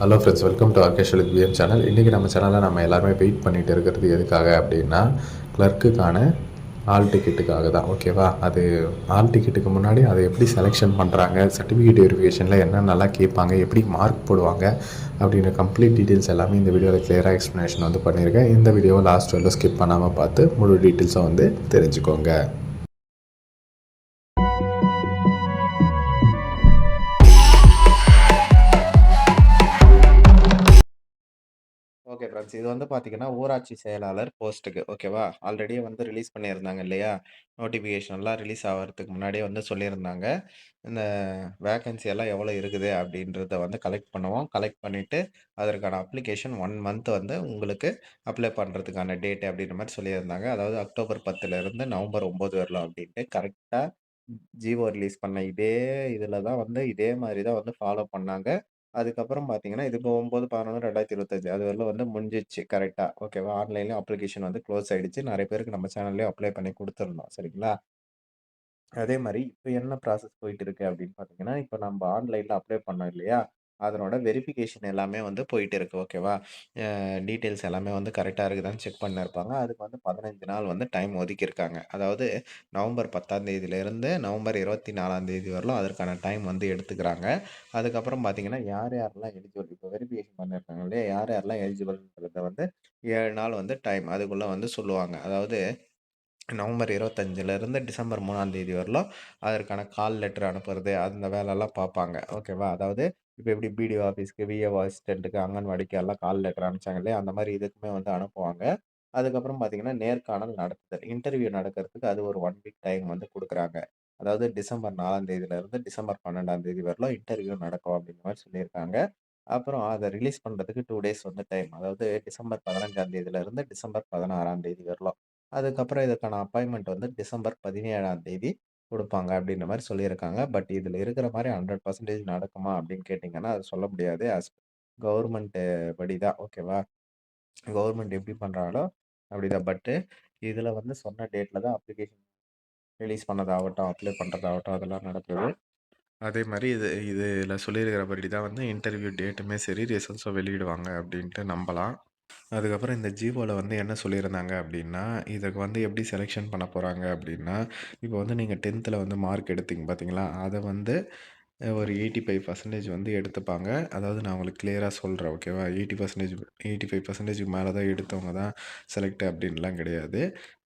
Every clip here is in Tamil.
ஹலோ ஃப்ரெண்ட்ஸ் வெல்கம் டு ஆர்கேஷல் பிஎம் சேனல் இன்றைக்கி நம்ம சேனலில் நம்ம எல்லாருமே வெயிட் பண்ணிகிட்டு இருக்கிறது எதுக்காக அப்படின்னா கிளர்க்குக்கான ஆல் டிக்கெட்டுக்காக தான். ஓகேவா அது ஆல் டிக்கெட்டுக்கு முன்னாடி அதை எப்படி செலெக்ஷன் பண்ணுறாங்க சர்டிஃபிகேட் வெரிஃபிகேஷனில் என்னென்னலாம் கேட்பாங்க எப்படி மார்க் போடுவாங்க அப்படின்ற கம்ப்ளீட் டீட்டெயில்ஸ் எல்லாமே இந்த வீடியோவில் கிளியராக எக்ஸ்ப்ளனேஷன் வந்து பண்ணியிருக்கேன். இந்த வீடியோவை லாஸ்ட் வரலும் ஸ்கிப் பண்ணாமல் பார்த்து முழு டீட்டெயில்ஸும் வந்து தெரிஞ்சுக்கோங்க. ஓகே ஃப்ரெண்ட்ஸ் இது வந்து பார்த்தீங்கன்னா ஊராட்சி செயலாளர் போஸ்ட்டுக்கு ஓகேவா ஆல்ரெடி வந்து ரிலீஸ் பண்ணியிருந்தாங்க இல்லையா? நோட்டிஃபிகேஷன்லாம் ரிலீஸ் ஆகிறதுக்கு முன்னாடியே வந்து சொல்லியிருந்தாங்க. இந்த வேக்கன்சி எல்லாம் எவ்வளோ இருக்குது அப்படின்றத வந்து கலெக்ட் பண்ணுவோம். கலெக்ட் பண்ணிவிட்டு அதற்கான அப்ளிகேஷன் ஒன் மந்த் வந்து உங்களுக்கு அப்ளை பண்ணுறதுக்கான டேட் அப்படின்ற மாதிரி சொல்லியிருந்தாங்க. அதாவது அக்டோபர் பத்துலேருந்து நவம்பர் ஒம்பது வரலாம் அப்படின்ட்டு கரெக்டாக ஜியோ ரிலீஸ் பண்ண இதே இதில் தான் வந்து இதே மாதிரி தான் வந்து ஃபாலோ பண்ணாங்க. அதுக்கப்புறம் பார்த்தீங்கன்னா, இது இப்போ 9, 11, 2025 அது வரல வந்து முடிஞ்சிருச்சு கரெக்டாக ஓகேவா? ஆன்லைன்லேயும் அப்ளிகேஷன் வந்து க்ளோஸ் ஆகிடுச்சு நிறைய பேருக்கு நம்ம சேனல்லயே அப்ளை பண்ணி கொடுத்துருந்தோம் சரிங்களா? அதே மாதிரி இப்போ என்ன ப்ராசஸ் போயிட்டு இருக்கு அப்படின்னு பார்த்தீங்கன்னா, இப்போ நம்ம ஆன்லைனில் அப்ளை பண்ணோம் இல்லையா? அதனோட வெரிஃபிகேஷன் எல்லாமே வந்து போயிட்டு இருக்கு. ஓகேவா? அ டீட்டெயில்ஸ் எல்லாமே வந்து கரெக்ட்டா இருக்குதான்னு செக் பண்ணிருப்பாங்க. அதுக்கு வந்து 15 நாள் வந்து டைம் ஒதுக்கியிருக்காங்க. அதாவது நவம்பர் 10ஆம் தேதியிலிருந்து நவம்பர் 24ஆம் தேதி வரலும் அதற்கான டைம் வந்து எடுத்துக்கிறாங்க. அதுக்கப்புறம் பார்த்தீங்கன்னா, யார் யாரெல்லாம் எலிஜிபிள் இப்போ வெரிஃபிகேஷன் பண்ணியிருக்காங்க இல்லையா? யார் யாரெல்லாம் எலிஜிபிள்ன்றத வந்து 7 நாள் வந்து டைம் அதுக்குள்ள வந்து சொல்லுவாங்க. அதாவது நவம்பர் 25லேருந்து டிசம்பர் 3ஆம் தேதி வரலும் அதற்கான கால் லெட்டர் அனுப்புறது, அந்த வேலைலாம் பார்ப்பாங்க. ஓகேவா? அதாவது இப்போ எப்படி பிடிஓ ஆஃபீஸ்க்கு, விஏஓ அசிஸ்டண்ட்டுக்கு அங்கன்வாடிக்கு எல்லாம் காலில் லெட்டர் அனுப்பிச்சாங்க இல்லையா? அந்த மாதிரி இதுக்குமே வந்து அனுப்புவாங்க. அதுக்கப்புறம் பார்த்தீங்கன்னா, நேர்காணல் நடத்துதல். இன்டர்வியூ நடக்கிறதுக்கு அது ஒரு ஒன் வீக் டைம் வந்து கொடுக்குறாங்க அதாவது டிசம்பர் 4ஆம் தேதியிலிருந்து டிசம்பர் 12ஆம் தேதி வரலும் இன்டர்வியூ நடக்கும் அப்படிங்கிற மாதிரி சொல்லியிருக்காங்க. அப்புறம் அதை ரிலீஸ் பண்ணுறதுக்கு டூ டேஸ் வந்து டைம். அதாவது டிசம்பர் 15ஆம் தேதியிலிருந்து டிசம்பர் 16ஆம் தேதி வரலாம் அதுக்கப்புறம் இதுக்கான அப்பாயின்மெண்ட் வந்து டிசம்பர் 17ஆம் தேதி குடுப்பாங்க அப்படின்ற மாரி சொல்லியிருக்காங்க. பட் இதில் இருக்கிற மாரி 100% நடக்குமா அப்படின்னு கேட்டீங்கன்னா, அது சொல்ல முடியாது. அஸ் கவர்மெண்ட் படி தான். ஓகேவா? கவர்மெண்ட் எப்படி பண்றாங்களோ அப்படிதான். பட்டு இதில் வந்து சொன்ன டேட்ல தான் அப்ளிகேஷன் ரிலீஸ் பண்ணதாகட்டும், அப்ளை பண்றதாகட்டும் அதெல்லாம் நடக்குது. அதே மாரி இது இதுல சொல்லியிருக்கிறபடி தான் வந்து இன்டர்வியூ டேட்டுமே சரி, ரிசல்ட்ஸும் வெளியிடுவாங்க அப்படின்ட்டு நம்பலாம். அதுக்கப்புறம் இந்த ஜீவோவில் வந்து என்ன சொல்லியிருந்தாங்க அப்படின்னா, இதுக்கு வந்து எப்படி செலெக்ஷன் பண்ண போகிறாங்க அப்படின்னா, இப்போ வந்து நீங்கள் டென்த்தில் வந்து மார்க் எடுத்தீங்க பார்த்தீங்களா? அதை வந்து ஒரு எயிட்டி ஃபைவ் பர்சன்டேஜ் வந்து எடுத்துப்பாங்க. அதாவது நான் உங்களுக்கு கிளியராக சொல்கிறேன் ஓகேவா? Eighty percentage eighty five percentage மேலே தான் எடுத்தவங்க தான் செலக்ட் அப்படின்லாம் கிடையாது.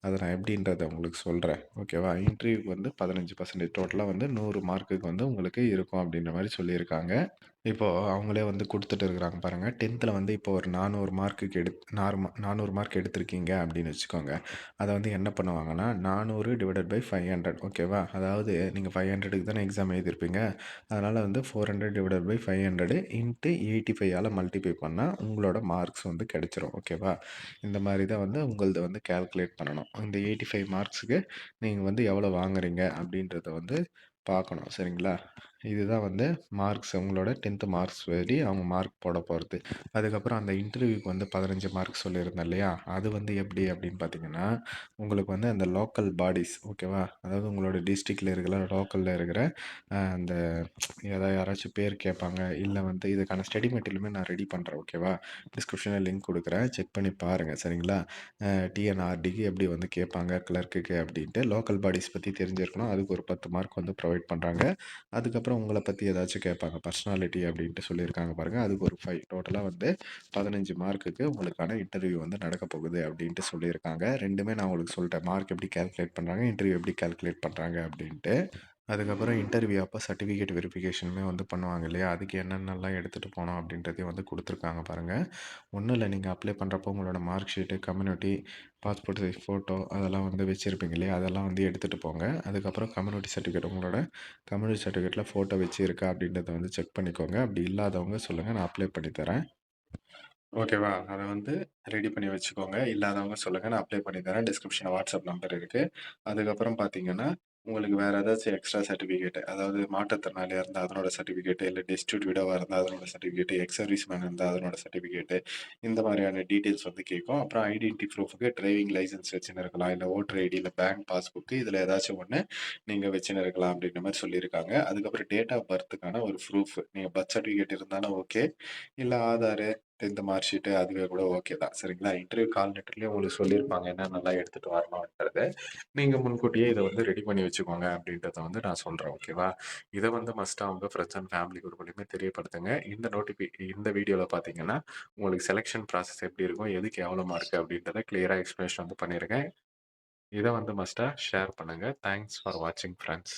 அதை நான் எப்படின்றத உங்களுக்கு சொல்கிறேன் ஓகேவா? இன்டர்வியூக்கு வந்து பதினஞ்சு பர்சன்டேஜ் டோட்டலாக வந்து நூறு மார்க்குக்கு வந்து உங்களுக்கு இருக்கும் அப்படின்ற மாதிரி சொல்லியிருக்காங்க. இப்போ அவங்களே வந்து குடுத்துட்டு இருக்கிறாங்க பாருங்க. 10த்ல வந்து இப்போ ஒரு 400 மார்க்குக்கு எடுத் நார்ம 400 மார்க் எடுத்திருக்கீங்க அப்படின்னு வச்சுக்கோங்க. அத வந்து என்ன பண்ணுவாங்கன்னா, 400 டிவைடட் பை 500 ஓகேவா? அதாவது நீங்க 500க்கு தானே எக்ஸாம் எழுதியிருப்பீங்க. அதனால வந்து 400 டிவைடட் பை 500 இன்ட்டு 85ஆல மல்டிப்ளை பண்ணா உங்களோட மார்க்ஸ் வந்து கிடைச்சிரும். ஓகேவா? இந்த மாரி தான் வந்து உங்களது வந்து கால்குலேட் பண்ணணும். இந்த 85 மார்க்ஸுக்கு நீங்க வந்து எவ்வளோ வாங்குறீங்க அப்படின்றத வந்து பார்க்கணும். சரிங்களா? இதுதான் வந்து மார்க்ஸ் உங்களோட 10த் மார்க்ஸ் படி அவங்க மார்க் போட போகிறது அதுக்கப்புறம் அந்த இன்டர்வியூக்கு வந்து 15 மார்க் சொல்லியிருந்தேன் இல்லையா? அது வந்து எப்படி அப்படின்னு பார்த்தீங்கன்னா, உங்களுக்கு வந்து அந்த லோக்கல் பாடிஸ் ஓகேவா? அதாவது உங்களோட டிஸ்ட்ரிக்டில் இருக்கிற லோக்கலில் இருக்கிற அந்த ஏதாவது யாராச்சும் பேர் கேட்பாங்க. இல்லை வந்து இதுக்கான ஸ்டடி மெட்டீரியலுமே நான் ரெடி பண்ணுறேன் ஓகேவா? டிஸ்கிரிப்ஷனில் லிங்க் கொடுக்குறேன் செக் பண்ணி பாருங்கள் சரிங்களா? டிஎன்ஆர்டிக்கு எப்படி வந்து கேட்பாங்க கிளர்க்குக்கு அப்படின்ட்டு. லோக்கல் பாடிஸ் பற்றி தெரிஞ்சிருக்கணும். அதுக்கு ஒரு 10 மார்க் வந்து ப்ரொவைட் பண்ணுறாங்க அதுக்கப்புறம் உங்களை பற்றி ஏதாச்சும் கேட்பாங்க. பர்சனாலிட்டி அப்படின்ட்டு சொல்லியிருக்காங்க பாருங்கள் அதுக்கு ஒரு ஃபைவ் டோட்டலாக வந்து 15 மார்க்குக்கு உங்களுக்கான இன்டர்வியூ வந்து நடக்கப் போகுது அப்படின்ட்டு சொல்லியிருக்காங்க. ரெண்டுமே நான் உங்களுக்கு சொல்லிட்டேன் மார்க் எப்படி கால்குலேட் பண்ணுறாங்க இன்டர்வியூ எப்படி கால்குலேட் பண்ணுறாங்க அப்படின்ட்டு. அதுக்கப்புறம் இன்டர்வியூ அப்போ சர்டிஃபிகேட் வெரிஃபிகேஷனுமே வந்து பண்ணுவாங்க இல்லையா? அதுக்கு என்னென்னலாம் எடுத்துகிட்டு போனோம் அப்படின்றதையும் வந்து கொடுத்துருக்காங்க பாருங்கள் ஒன்றும் இல்லை நீங்கள் அப்ளை பண்ணுறப்போ உங்களோட mark sheet, community, passport size photo அதெல்லாம் வந்து வச்சுருப்பீங்க இல்லையா? அதெல்லாம் வந்து எடுத்துகிட்டு போங்க. அதுக்கப்புறம் கம்யூனிட்டி சர்டிஃபிகேட் உங்களோட கம்யூனிட்டி சர்டிஃபிகேட்டில் ஃபோட்டோ வச்சு இருக்கா அப்படின்றத வந்து செக் பண்ணிக்கோங்க. அப்படி இல்லாதவங்க சொல்லுங்கள் நான் அப்ளை பண்ணி தரேன். ஓகேவா? அதை வந்து ரெடி பண்ணி வச்சுக்கோங்க. இல்லாதவங்க சொல்லுங்கள் நான் அப்ளை பண்ணி தரேன். டிஸ்கிரிப்ஷன்ல வாட்ஸ்அப் நம்பர் இருக்குது அதுக்கப்புறம் பார்த்தீங்கன்னா, உங்களுக்கு வேறு ஏதாச்சும் எக்ஸ்ட்ரா சர்டிஃபிகேட் அதாவது மாற்றுத்திறனாளியாக இருந்தால் அதனோட சர்டிஃபிகேட்டு இல்லை டெஸ்டிடியூட் விடவாக இருந்தால் அதனோட சர்டிஃபிகேட், எக்ஸ் சர்வீஸ் மேன் இருந்தால் அதனோட சர்டிஃபிகேட்டு இந்த மாதிரியான டீட்டெயில்ஸ் வந்து கேட்கும். அப்புறம் ஐடென்டிட்டி ப்ரூஃபுக்கு டிரைவிங் லைசென்ஸ் வச்சுன்னு இருக்கலாம். இல்லை ஓட்டர் ஐடி, இல்லை பேங்க் பாஸ்புக்கு இதில் ஏதாச்சும் ஒன்று நீங்கள் வச்சுன்னு இருக்கலாம் அப்படின்ற மாதிரி சொல்லியிருக்காங்க. அதுக்கப்புறம் டேட் ஆஃப் பர்த்துக்கான ஒரு ப்ரூஃப். நீங்கள் பர்த் சர்டிஃபிகேட் இருந்தாலும் ஓகே. இல்லை ஆதாரு, 10த் மார்க் ஷீட்டு அதுவே கூட ஓகே தான். சரிங்களா? இன்டர்வியூ கால் லெட்டர்லேயே உங்களுக்கு சொல்லியிருப்பாங்க என்னென்னலாம் எடுத்துகிட்டு வரணுன்றது நீங்கள் முன்கூட்டியே இதை வந்து ரெடி பண்ணி வச்சுக்கோங்க அப்படின்றத வந்து நான் சொல்கிறேன் ஓகேவா? இதை வந்து மஸ்ட்டாக உங்கள் ஃப்ரெண்ட்ஸ் அண்ட் ஃபேமிலி குரூப்லையுமே தெரியப்படுத்துங்க. இந்த நோட்டிஃபி இந்த வீடியோவில் பார்த்தீங்கன்னா, உங்களுக்கு செலெக்ஷன் ப்ராசஸ் எப்படி இருக்கும்? எதுக்கு எவ்வளோ மார்க் அப்படின்றத கிளியராக எக்ஸ்பிளனேஷன் வந்து பண்ணியிருக்கேன். இதை வந்து மஸ்ட்டாக ஷேர் பண்ணுங்கள் தேங்க்ஸ் ஃபார் வாட்சிங் ஃப்ரெண்ட்ஸ்